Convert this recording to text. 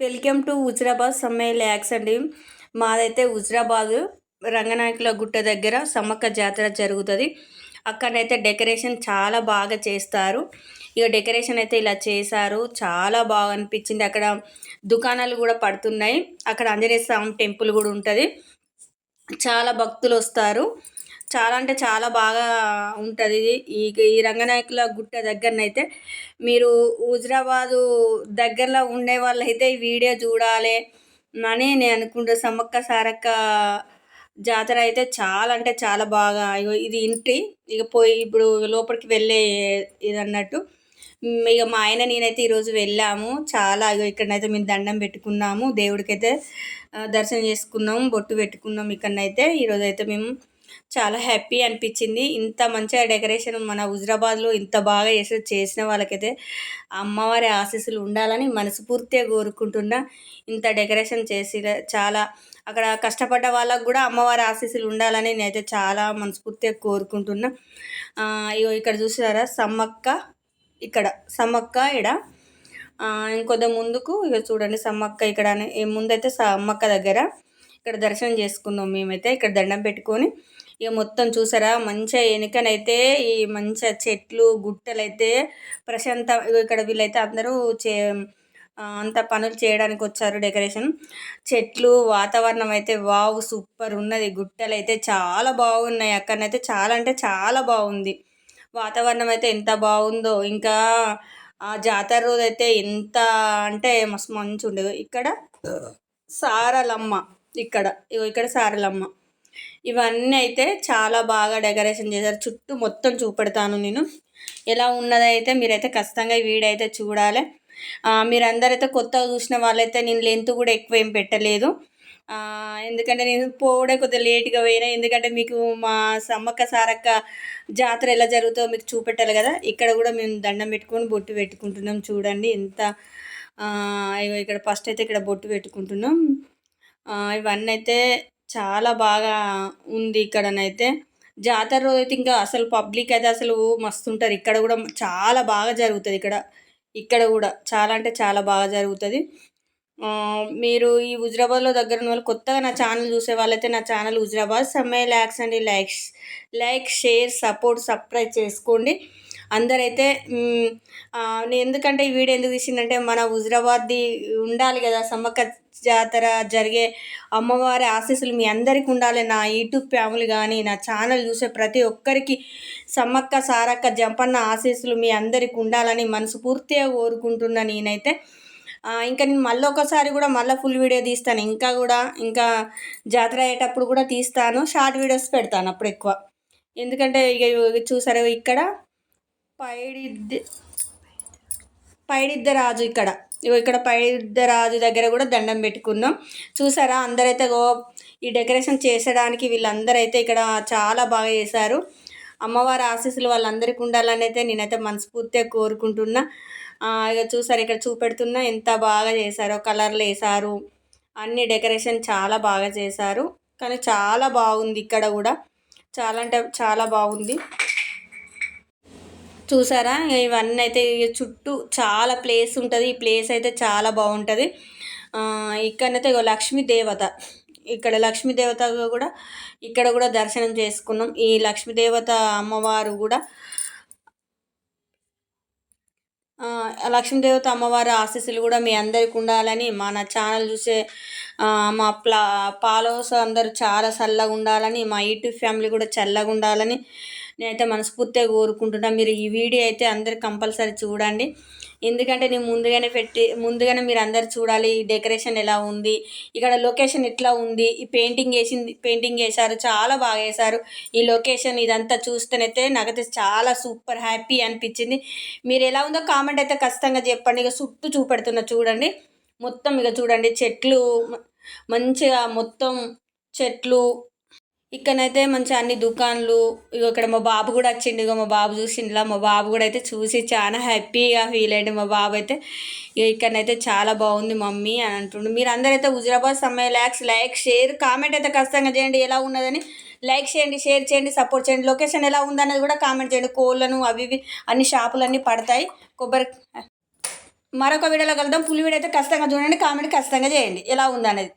Welcome to Huzurabad సమ్మె ల్యాక్స్ అండి. మాదైతే హుజరాబాద్ రంగనాయకుల గుట్ట దగ్గర సమ్మక్క జాతర జరుగుతుంది. అక్కడైతే డెకరేషన్ చాలా బాగా చేస్తారు. ఇక డెకరేషన్ అయితే ఇలా చేశారు. చాలా బాగా అనిపించింది. అక్కడ దుకాణాలు కూడా పడుతున్నాయి. అక్కడ ఆంజనేయ స్వామి టెంపుల్ కూడా ఉంటుంది. చాలా భక్తులు వస్తారు. చాలా అంటే చాలా బాగా ఉంటుంది. ఇది ఈ ఈ రంగనాయకుల గుట్ట దగ్గరనైతే మీరు హుజరాబాదు దగ్గరలో ఉండే వాళ్ళైతే ఈ వీడియో చూడాలి అని నేను అనుకుంటా. సమ్మక్క సారక్క జాతర అయితే చాలా అంటే చాలా బాగా ఇది ఇంటి. ఇక పోయి ఇప్పుడు లోపలికి వెళ్ళే ఇది అన్నట్టు ఇక మా ఆయన నేనైతే ఈరోజు వెళ్ళాము. చాలా ఇక్కడనైతే మేము దండం పెట్టుకున్నాము. దేవుడికైతే దర్శనం చేసుకున్నాము. బొట్టు పెట్టుకున్నాము. ఇక్కడనైతే ఈరోజు అయితే మేము చాలా హ్యాపీ అనిపించింది. ఇంత మంచిగా డెకరేషన్ మన హుజరాబాద్లో ఇంత బాగా చేసి చేసిన వాళ్ళకైతే అమ్మవారి ఆశీస్సులు ఉండాలని మనస్ఫూర్తిగా కోరుకుంటున్నా. ఇంత డెకరేషన్ చేసి చాలా అక్కడ కష్టపడ్డ వాళ్ళకు కూడా అమ్మవారి ఆశీస్సులు ఉండాలని నేనైతే చాలా మనస్ఫూర్తిగా కోరుకుంటున్నా. ఇగో ఇక్కడ చూసారా? సమ్మక్క ఇక్కడ సమ్మక్క ఇక్కడ ఇంకొద్ది ముందుకు ఇక చూడండి సమ్మక్క ఇక్కడ ముందైతే సమ్మక్క దగ్గర. ఇక్కడ దర్శనం చేసుకున్నాం మేమైతే. ఇక్కడ దండం పెట్టుకొని ఇక మొత్తం చూసారా? మంచిగా వెనుకనైతే ఈ మంచిగా చెట్లు గుట్టలు అయితే ప్రశాంత ఇక్కడ వీళ్ళైతే అందరూ చే అంత పనులు చేయడానికి వచ్చారు డెకరేషన్. చెట్లు వాతావరణం అయితే వావ్ సూపర్ ఉన్నది. గుట్టలు అయితే చాలా బాగున్నాయి. అక్కడనైతే చాలా అంటే చాలా బాగుంది. వాతావరణం అయితే ఎంత బాగుందో ఇంకా ఆ జాతర రోజు అయితే ఎంత అంటే మస్తు మంచి ఉండేది ఇక్కడ సారలమ్మ. ఇక్కడ ఇక్కడ సారలమ్మ. ఇవన్నీ అయితే చాలా బాగా డెకరేషన్ చేశారు. చుట్టూ మొత్తం చూపెడతాను నేను. ఎలా ఉన్నదైతే మీరైతే ఖచ్చితంగా ఈ వీడియో అయితే చూడాలి. మీరందరైతే కొత్తగా చూసిన వాళ్ళైతే నేను లెంత్ కూడా ఎక్కువ ఏం పెట్టలేదు. ఎందుకంటే నేను పోవడే కొద్దిగా లేట్గా పోయినా. ఎందుకంటే మీకు మా సమ్మక్క సారక్క జాతర ఎలా జరుగుతుందో మీకు చూపెట్టాలి కదా. ఇక్కడ కూడా మేము దండం పెట్టుకొని బొట్టు పెట్టుకుంటున్నాం. చూడండి ఎంత ఇక్కడ ఫస్ట్ అయితే ఇక్కడ బొట్టు పెట్టుకుంటున్నాం. ఇవన్నీ అయితే చాలా బాగా ఉంది ఇక్కడనైతే. జాతర రోజు అయితే ఇంకా అసలు పబ్లిక్ అయితే అసలు మస్తు ఉంటారు ఇక్కడ కూడా చాలా బాగా జరుగుతుంది ఇక్కడ. ఇక్కడ కూడా చాలా అంటే చాలా బాగా జరుగుతుంది. మీరు ఈ హుజరాబాద్లో దగ్గర ఉన్న వాళ్ళు కొత్తగా నా ఛానల్ చూసే వాళ్ళైతే నా ఛానల్ హుజరాబాద్ సమ్మె ల్యాక్స్ అండి likes like share support subscribe చేసుకోండి. అందరైతే నేను ఎందుకంటే ఈ వీడియో ఎందుకు తీసిందంటే మన హుజరాబాద్ది ఉండాలి కదా సమ్మక్క జాతర జరిగే అమ్మవారి ఆశీస్సులు మీ అందరికీ ఉండాలి. నా యూట్యూబ్ ఫ్యామిలీ కానీ నా ఛానల్ చూసే ప్రతి ఒక్కరికి సమ్మక్క సారక్క జంపన్న ఆశీస్సులు మీ అందరికీ ఉండాలని మనస్ఫూర్తిగా కోరుకుంటున్నా నేనైతే. ఇంకా నేను మళ్ళీ ఒకసారి కూడా మళ్ళీ ఫుల్ వీడియో తీస్తాను. ఇంకా కూడా ఇంకా జాతర అయ్యేటప్పుడు కూడా తీస్తాను. షార్ట్ వీడియోస్ పెడతాను అప్పుడు ఎక్కువ ఎందుకంటే ఇక చూసారు ఇక్కడ? పైడిద్ద పైడిద్దరాజు ఇక్కడ. ఇక్కడ పైడిద్దరాజు దగ్గర కూడా దండం పెట్టుకున్నాం. చూసారా? అందరైతే గో ఈ డెకరేషన్ చేసడానికి వీళ్ళందరైతే ఇక్కడ చాలా బాగా చేశారు. అమ్మవారి ఆశీస్సులు వాళ్ళందరికీ ఉండాలని అయితే నేనైతే మనస్ఫూర్తిగా కోరుకుంటున్నా. ఇక చూసారు? ఇక్కడ చూపెడుతున్నా ఎంత బాగా చేశారో కలర్లు వేశారు. అన్ని డెకరేషన్ చాలా బాగా చేశారు. కానీ చాలా బాగుంది ఇక్కడ కూడా. చాలా అంటే చాలా బాగుంది. చూసారా? ఇవన్నీ అయితే చుట్టూ చాలా ప్లేస్ ఉంటుంది. ఈ ప్లేస్ అయితే చాలా బాగుంటుంది. ఇక్కడనైతే లక్ష్మీ దేవత. ఇక్కడ లక్ష్మీ దేవత కూడా ఇక్కడ కూడా దర్శనం చేసుకున్నాం. ఈ లక్ష్మీదేవత అమ్మవారు కూడా లక్ష్మీదేవత అమ్మవారి ఆశీస్సులు కూడా మీ అందరికి ఉండాలని మన ఛానల్ చూసే మా ప్లా ఫాలోవర్స్ అందరూ చాలా చల్లగా ఉండాలని మా యూట్యూబ్ ఫ్యామిలీ కూడా చల్లగా ఉండాలని నేనైతే మనస్ఫూర్తిగా కోరుకుంటున్నా. మీరు ఈ వీడియో అయితే అందరు కంపల్సరీ చూడండి. ఎందుకంటే నేను ముందుగానే పెట్టి ముందుగానే మీరు అందరు చూడాలి ఈ డెకరేషన్ ఎలా ఉంది ఇక్కడ లొకేషన్ ఎట్లా ఉంది ఈ పెయింటింగ్ వేసింది పెయింటింగ్ వేశారు చాలా బాగా వేశారు. ఈ లొకేషన్ ఇదంతా చూస్తేనైతే నాకైతే చాలా సూపర్ హ్యాపీ అనిపించింది. మీరు ఎలా ఉందో కామెంట్ అయితే ఖచ్చితంగా చెప్పండి. ఇక చుట్టూ చూపెడుతున్నా చూడండి. మొత్తం ఇక చూడండి చెట్లు మంచిగా మొత్తం చెట్లు ఇక్కడనైతే మంచి అన్ని దుకాన్లు ఇక్కడ మా బాబు కూడా వచ్చిండు ఇక మా బాబు చూసిండ్లా మా బాబు కూడా అయితే చూసి చాలా హ్యాపీగా ఫీల్ అయ్యింది మా బాబు అయితే ఇక ఇక్కడనైతే చాలా బాగుంది మమ్మీ అని అంటుండు. మీరు అందరైతే హుజరాబాద్ సమయ ల్యాక్స్ లైక్ షేర్ కామెంట్ అయితే ఖచ్చితంగా చేయండి. ఎలా ఉన్నదని లైక్ చేయండి షేర్ చేయండి సపోర్ట్ చేయండి. లొకేషన్ ఎలా ఉందనేది కూడా కామెంట్ చేయండి. కోళ్ళను అవి ఇవి అన్ని షాపులన్నీ పడతాయి. కొబ్బరి మరొక వీడియోలో కలుద్దాం. ఫుల్ వీడియో అయితే ఖచ్చితంగా చూడండి కామెంట్ ఖచ్చితంగా చేయండి. ఎలా ఉందనేది